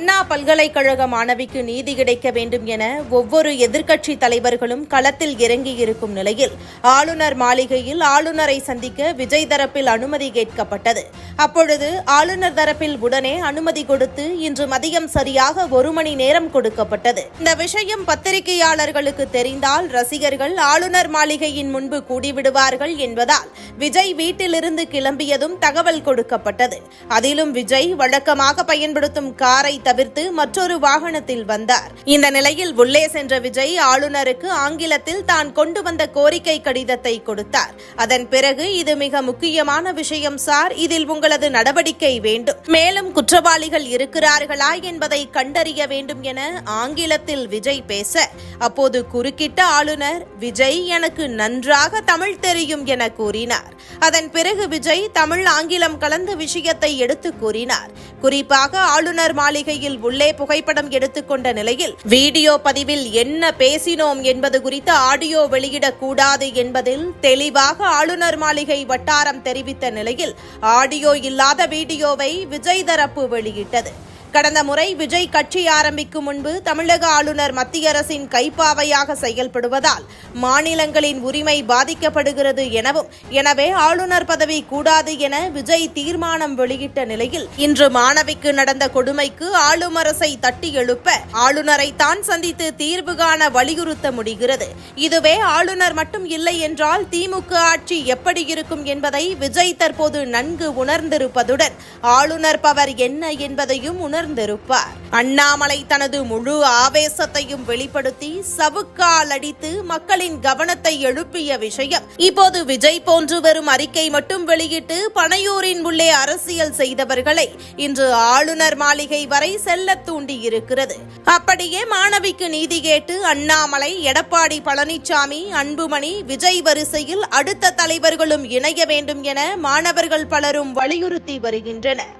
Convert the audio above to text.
அண்ணா பல்கலைக்கழக மாணவிக்கு நீதி கிடைக்க வேண்டும் என ஒவ்வொரு எதிர்க்கட்சி தலைவர்களும் களத்தில் இறங்கியிருக்கும் நிலையில் ஆளுநர் மாளிகையில் ஆளுநரை சந்திக்க விஜய் தரப்பில் அனுமதி கேட்கப்பட்டது. அப்பொழுது ஆளுநர் தரப்பில் உடனே அனுமதி கொடுத்து இன்று மதியம் சரியாக ஒரு மணி நேரம் கொடுக்கப்பட்டது. இந்த விஷயம் பத்திரிகையாளர்களுக்கு தெரிந்தால் ரசிகர்கள் ஆளுநர் மாளிகையின் முன்பு கூடிவிடுவார்கள் என்பதால் விஜய் வீட்டிலிருந்து கிளம்பியதும் தகவல் கொடுக்கப்பட்டது. அதிலும் விஜய் வழக்கமாக பயன்படுத்தும் காரை தவிர்த்து மற்றொரு வாகனத்தில் வந்தார். இந்த நிலையில் உள்ளே சென்ற விஜய் ஆளுநருக்கு ஆங்கிலத்தில் தான் கொண்டு வந்த கோரிக்கை கடிதத்தை கொடுத்தார். அதன் பிறகு இது மிக முக்கியமான விஷயம் சார். இதில் உங்களது நடவடிக்கை வேண்டும். மேலும் குற்றவாளிகள் இருக்கிறார்களா என்பதை கண்டறிய வேண்டும் என ஆங்கிலத்தில் விஜய் பேச. அப்போது குறுக்கிட்ட ஆளுநர் விஜய் எனக்கு நன்றாக தமிழ் தெரியும் என கூறினார். அதன் பிறகு விஜய் தமிழ் ஆங்கிலம் கலந்த விஷயத்தை எடுத்து கூறினார். குறிப்பாக ஆளுநர் மாளிகை மாளிகையில் உள்ளே புகைப்படம் எடுத்துக்கொண்ட நிலையில் வீடியோ பதிவில் என்ன பேசினோம் என்பது குறித்து ஆடியோ வெளியிடக்கூடாது என்பதில் தெளிவாக ஆளுநர் மாளிகை வட்டாரம் தெரிவித்த நிலையில் ஆடியோ இல்லாத வீடியோவை விஜய் தரப்பு வெளியிட்டது. கடந்த முறை விஜய் கட்சி ஆரம்பிக்கும் முன்பு தமிழக ஆளுநர் மத்திய அரசின் கைப்பாவையாக செயல்படுவதால் மாநிலங்களின் உரிமை பாதிக்கப்படுகிறது எனவும் எனவே ஆளுநர் பதவி கூடாது என விஜய் தீர்மானம் வெளியிட்ட நிலையில் இன்று மாணவிக்கு நடந்த கொடுமைக்கு ஆளும் அரசை தட்டி எழுப்ப ஆளுநரை தான் சந்தித்து தீர்வு காண வலியுறுத்த முடிகிறது. இதுவே ஆளுநர் மட்டும் இல்லை என்றால் திமுக ஆட்சி எப்படி இருக்கும் என்பதை விஜய் தற்போது நன்கு உணர்ந்திருப்பதுடன் ஆளுநர் பவர் என்ன என்பதையும் உணர் உணர்ந்திருப்பார். அண்ணாமலை தனது முழு ஆவேசத்தையும் வெளிப்படுத்தி சவுக்கால் அடித்து மக்களின் கவனத்தை எழுப்பிய விஷயம். இப்போது விஜய் போன்று வரும் அறிக்கை மட்டும் வெளியிட்டு பனையூரின் உள்ளே அரசியல் செய்தவர்களை இன்று ஆளுநர் மாளிகை வரை செல்ல தூண்டி இருக்கிறது அப்படியே மாணவிக்கு நீதி கேட்டு அண்ணாமலை எடப்பாடி பழனிசாமி அன்புமணி விஜய் வரிசையில் அடுத்த தலைவர்களும் இணைய வேண்டும் என மாணவர்கள் பலரும் வலியுறுத்தி வருகின்றனர்.